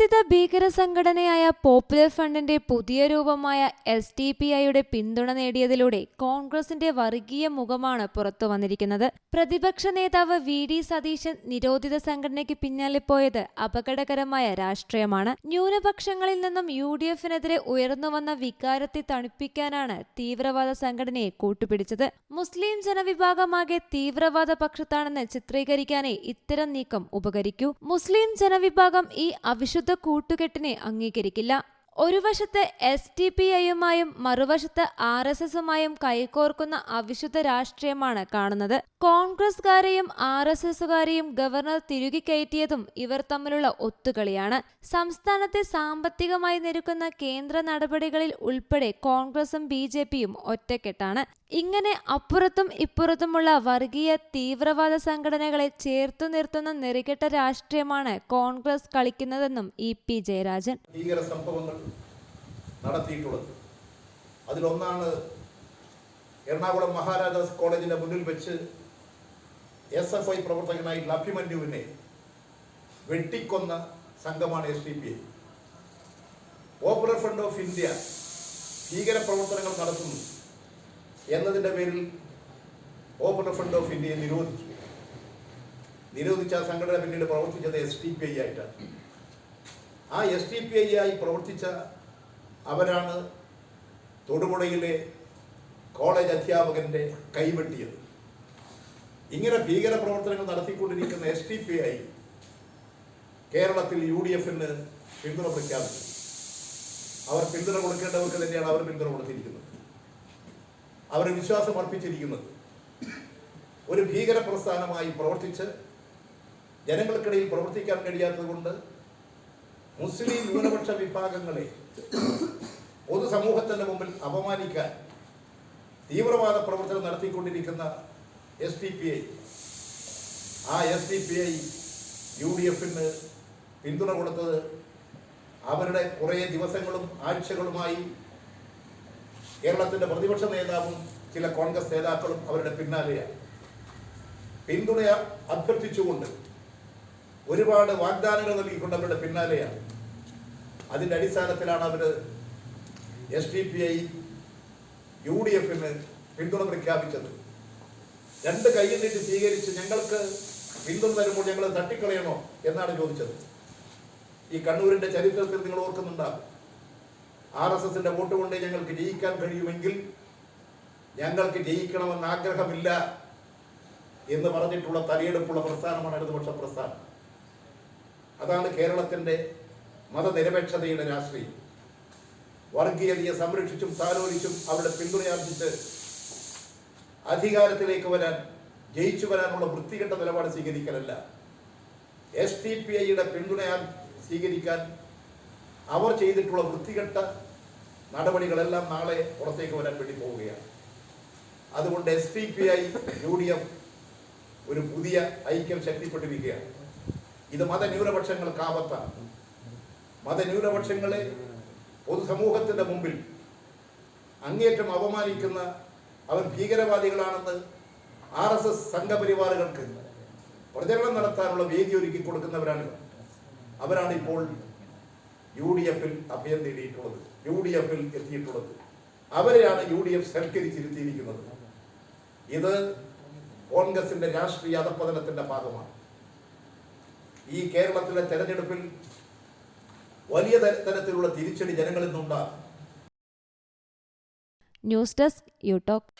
നിരോധിത ഭീകര സംഘടനയായ പോപ്പുലർ ഫ്രണ്ടിന്റെ പുതിയ രൂപമായ എസ് ടി പി ഐയുടെ പിന്തുണ നേടിയതിലൂടെ കോൺഗ്രസിന്റെ വർഗീയ മുഖമാണ് പുറത്തു വന്നിരിക്കുന്നത്. പ്രതിപക്ഷ നേതാവ് വി ഡി സതീശൻ നിരോധിത സംഘടനയ്ക്ക് പിന്നാലെ പോയത് അപകടകരമായ രാഷ്ട്രീയമാണ്. ന്യൂനപക്ഷങ്ങളിൽ നിന്നും യു ഡി എഫിനെതിരെ ഉയർന്നുവന്ന വികാരത്തെ തണുപ്പിക്കാനാണ് തീവ്രവാദ സംഘടനയെ കൂട്ടുപിടിച്ചത്. മുസ്ലിം ജനവിഭാഗമാകെ തീവ്രവാദ പക്ഷത്താണെന്ന് ചിത്രീകരിക്കാനേ ഇത്തരം നീക്കം ഉപകരിക്കൂ. മുസ്ലിം ജനവിഭാഗം ഈ അവിശുദ്ധ കൂട്ടുകെട്ടിനെ അംഗീകരിക്കില്ല. ഒരു വശത്ത് എസ് ടി പി ഐയുമായും മറുവശത്ത് ആർ എസ് എസുമായും കൈകോർക്കുന്ന അവിശുദ്ധ രാഷ്ട്രീയമാണ് കാണുന്നത്. കോൺഗ്രസ്കാരെയും ആർ എസ് എസുകാരെയും ഗവർണർ തിരുകി കയറ്റിയതും ഇവർ തമ്മിലുള്ള ഒത്തുകളിയാണ്. സംസ്ഥാനത്തെ സാമ്പത്തികമായി നിരക്കുന്ന കേന്ദ്ര നടപടികളിൽ ഉൾപ്പെടെ കോൺഗ്രസും ബി ജെ പിയും ഒറ്റക്കെട്ടാണ്. ഇങ്ങനെ അപ്പുറത്തും ഇപ്പുറത്തുമുള്ള വർഗീയ തീവ്രവാദ സംഘടനകളെ ചേർത്തു നിർത്തുന്ന നെറികെട്ട രാഷ്ട്രീയമാണ് കോൺഗ്രസ് കളിക്കുന്നതെന്നും ഇ പി ജയരാജൻ. ഭീകര സംഭവങ്ങൾ നടത്തിയിട്ടുള്ളത്. അതിലൊന്നാണ് എറണാകുളം മഹാരാജാസ് കോളേജിന്റെ മുന്നിൽ വെച്ച് എസ് എഫ് ഐ പ്രവർത്തകനായിട്ടുള്ള അഭിമന്യുവിനെ വെട്ടിക്കൊന്ന സംഘമാണ് S D P I front of India ഭീകര പ്രവർത്തനങ്ങൾ നടത്തുന്നു. എന്നതിന്റെ പേരിൽ ഓപ്പൺ ഫ്രണ്ട് ഓഫ് ഇന്ത്യയെ നിരോധിച്ചു. നിരോധിച്ച ആ സംഘടന പിന്നീട് പ്രവർത്തിച്ചത് എസ് ടി പി ഐ ആയിട്ടാണ്. ആ എസ് ടി പി ഐ ആയി പ്രവർത്തിച്ച അവരാണ് തൊടുപുഴയിലെ കോളേജ് അധ്യാപകന്റെ കൈവെട്ടിയത്. ഇങ്ങനെ ഭീകര പ്രവർത്തനങ്ങൾ നടത്തിക്കൊണ്ടിരിക്കുന്ന എസ് ടി പി ഐ കേരളത്തിൽ യു ഡി എഫിന് പിന്തുണ പ്രഖ്യാപിച്ചു. അവർ പിന്തുണ കൊടുക്കേണ്ടവർക്ക് തന്നെയാണ് അവർ പിന്തുണ കൊടുത്തിരിക്കുന്നത്. അവർ വിശ്വാസം അർപ്പിച്ചിരിക്കുന്നത്. ഒരു ഭീകര പ്രസ്ഥാനമായി പ്രവർത്തിച്ച് ജനങ്ങൾക്കിടയിൽ പ്രവർത്തിക്കാൻ കഴിയാത്തതുകൊണ്ട് മുസ്ലിം ന്യൂനപക്ഷ വിഭാഗങ്ങളെ പൊതുസമൂഹത്തിന്റെ മുമ്പിൽ അപമാനിക്കാൻ തീവ്രവാദ പ്രവർത്തനം നടത്തിക്കൊണ്ടിരിക്കുന്ന എസ് ഡി പി ഐ ആ S D P I U D എഫിന് പിന്തുണ കൊടുത്തത് അവരുടെ കുറേ ദിവസങ്ങളും ആഴ്ചകളുമായി കേരളത്തിന്റെ പ്രതിപക്ഷ നേതാവും ചില കോൺഗ്രസ് നേതാക്കളും അവരുടെ പിന്നാലെയാണ്. പിന്തുണ അഭ്യർത്ഥിച്ചുകൊണ്ട് ഒരുപാട് വാഗ്ദാനങ്ങൾ നൽകിക്കൊണ്ട് അവരുടെ പിന്നാലെയാണ്. അതിന്റെ അടിസ്ഥാനത്തിലാണ് അവർ S D P I U D എഫിന് പിന്തുണ പ്രഖ്യാപിച്ചത്. രണ്ട് കൈയിൽ നീട്ടി സ്വീകരിച്ച് ഞങ്ങൾക്ക് പിന്തുണ തരുമ്പോൾ ഞങ്ങൾ തട്ടിക്കളയണോ എന്നാണ് ചോദിച്ചത്. ഈ കണ്ണൂരിന്റെ ചരിത്രത്തിൽ നിങ്ങൾ ഓർക്കുന്നുണ്ടാകും. ആർ എസ് എസിന്റെ വോട്ട് കൊണ്ട് ഞങ്ങൾക്ക് ജയിക്കാൻ കഴിയുമെങ്കിൽ ഞങ്ങൾക്ക് ജയിക്കണമെന്ന് ആഗ്രഹമില്ല എന്ന് പറഞ്ഞിട്ടുള്ള തലയെടുപ്പുള്ള പ്രസ്ഥാനമാണ് ഇടതുപക്ഷ പ്രസ്ഥാനം. അതാണ് കേരളത്തിന്റെ മതനിരപേക്ഷതയുടെ രാഷ്ട്രീയം. വർഗീയതയെ സംരക്ഷിച്ചും താലോലിച്ചും അവരുടെ പിന്തുണയാർജിച്ച് അധികാരത്തിലേക്ക് വരാൻ ജയിച്ചു വരാനുള്ള വൃത്തികെട്ട നിലപാട് സ്വീകരിക്കലല്ല. എസ് ടി പി ഐയുടെ പിന്തുണ സ്വീകരിക്കാൻ അവർ ചെയ്തിട്ടുള്ള വൃത്തികെട്ട നടപടികളെല്ലാം നാളെ പുറത്തേക്ക് വരാൻ വേണ്ടി പോവുകയാണ്. അതുകൊണ്ട് S P P I U D F ഒരു പുതിയ ഐക്യം ശക്തിപ്പെട്ടിരിക്കുകയാണ്. ഇത് മതന്യൂനപക്ഷങ്ങൾക്ക് ആപത്താണ്. മതന്യൂനപക്ഷങ്ങളെ പൊതുസമൂഹത്തിന്റെ മുമ്പിൽ അങ്ങേറ്റം അപമാനിക്കുന്ന അവർ ഭീകരവാദികളാണെന്ന് ആർ എസ് എസ് സംഘപരിവാറുകൾക്ക് പ്രചരണം നടത്താനുള്ള വേദി ഒരുക്കി കൊടുക്കുന്നവരാണ് അവരാണ് ഇപ്പോൾ യു ഡി എഫിൽ അഭയം നേടിയിട്ടുള്ളത് യു ഡി എഫിൽ എത്തിയിട്ടുള്ളത്. അവരെയാണ് യു ഡി എഫ് സൽക്കരിച്ചിരുത്തിയിരിക്കുന്നത്. ഇത് കോൺഗ്രസിന്റെ രാഷ്ട്രീയ അധപ്പതനത്തിന്റെ ഭാഗമാണ്. ഈ കേരളത്തിലെ തെരഞ്ഞെടുപ്പിൽ വലിയ തരത്തിലുള്ള തിരിച്ചടി ജനങ്ങളിൽ നിന്നുണ്ടാകും. News desk you talk